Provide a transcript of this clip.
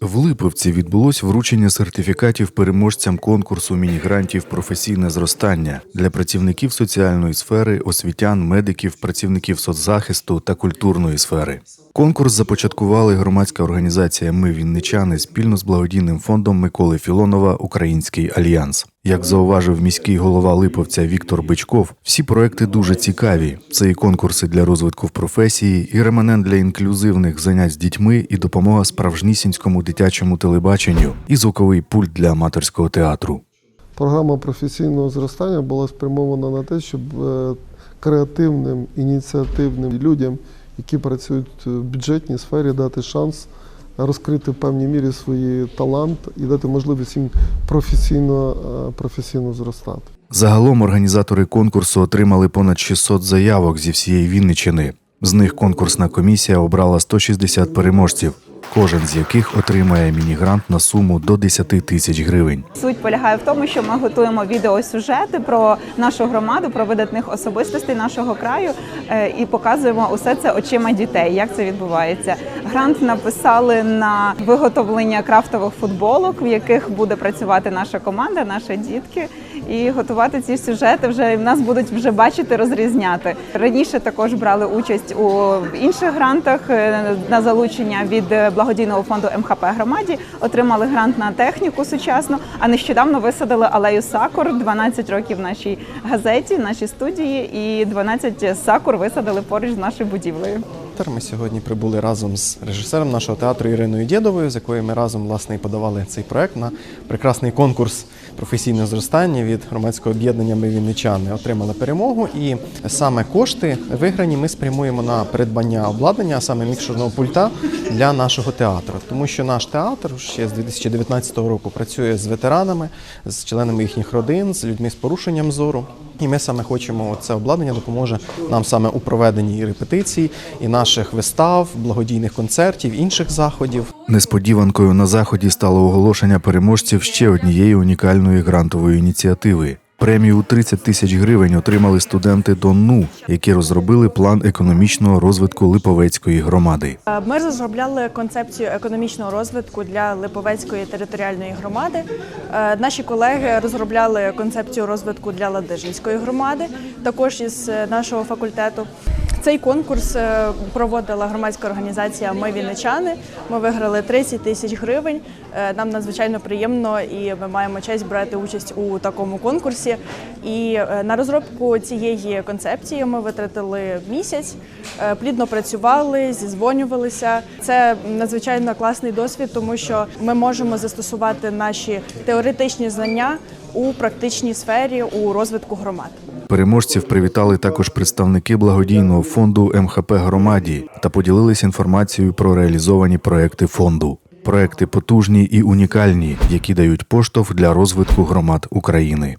Липовці відбулось вручення сертифікатів переможцям конкурсу мінігрантів професійне зростання для працівників соціальної сфери, освітян, медиків, працівників соцзахисту та культурної сфери. Конкурс започаткували громадська організація Ми Вінничани спільно з благодійним фондом Миколи Філонова Український альянс. Як зауважив міський голова Липовця Віктор Бичков, всі проекти дуже цікаві. Це і конкурси для розвитку в професії, і реманент для інклюзивних занять з дітьми, і допомога справжнісінському дитячому телебаченню, і звуковий пульт для аматорського театру. Програма професійного зростання була спрямована на те, щоб е, креативним, ініціативним людям, які працюють в бюджетній сфері, дати шанс розкрити в певній мірі свій талант і дати можливість їм професійно, е, професійно зростати. Загалом організатори конкурсу отримали понад 600 заявок зі всієї Вінничини. З них конкурсна комісія обрала 160 переможців, кожен з яких отримає міні-грант на суму до 10 тисяч гривень. Суть полягає в тому, що ми готуємо відеосюжети про нашу громаду, про видатних особистостей нашого краю е, і показуємо усе це очима дітей. Як це відбувається? Грант написали на виготовлення крафтових футболок, в яких буде працювати наша команда, наші дітки, і готувати ці сюжети вже в нас будуть вже бачити, розрізняти. Раніше також брали участь у інших грантах е, на залучення від благодійного фонду МХП громаді. Отримали грант на техніку сучасну. А нещодавно висадили алею сакур 12 років нашій газеті, нашій студії, і 12 сакур висадили поруч з нашою будівлею. Ми сьогодні прибули разом з режисером нашого театру Іриною Дєдовою, з якою ми разом власне і подавали цей проект на прекрасний конкурс професійне зростання від громадського об'єднання Ми Вінничани. Отримали перемогу, і саме кошти виграні ми спрямуємо на придбання обладнання, а саме мікшерного пульта для нашого театру. Тому що наш театр ще з 2019 року працює з ветеранами, з членами їхніх родин, з людьми з порушенням зору. І ми саме хочемо це обладнання допоможе нам саме у проведенні і репетицій, і наших вистав, благодійних концертів, інших заходів. Несподіванкою на заході стало оголошення переможців ще однієї унікальної грантової ініціативи. Премію у 30 тисяч гривень отримали студенти ДОННУ, які розробили план економічного розвитку Липовецької громади. Е, Ми розробляли концепцію економічного розвитку для Липовецької територіальної громади. Е, Наші колеги розробляли концепцію розвитку для Ладижинської громади, також із е, нашого факультету. Цей конкурс е, проводила громадська організація Ми Вінничани. Ми виграли 30 тисяч гривень. Е, Нам надзвичайно приємно і ми маємо честь брати участь у такому конкурсі. І е, на розробку цієї концепції ми витратили місяць, плідно працювали, зізвонювалися. Це надзвичайно класний досвід, тому що ми можемо застосувати наші теоретичні знання у практичній сфері у розвитку громад. Переможців привітали також представники благодійного фонду МХП громаді та поділились інформацією про реалізовані проекти фонду. Проекти потужні і унікальні, які дають поштовх для розвитку громад України.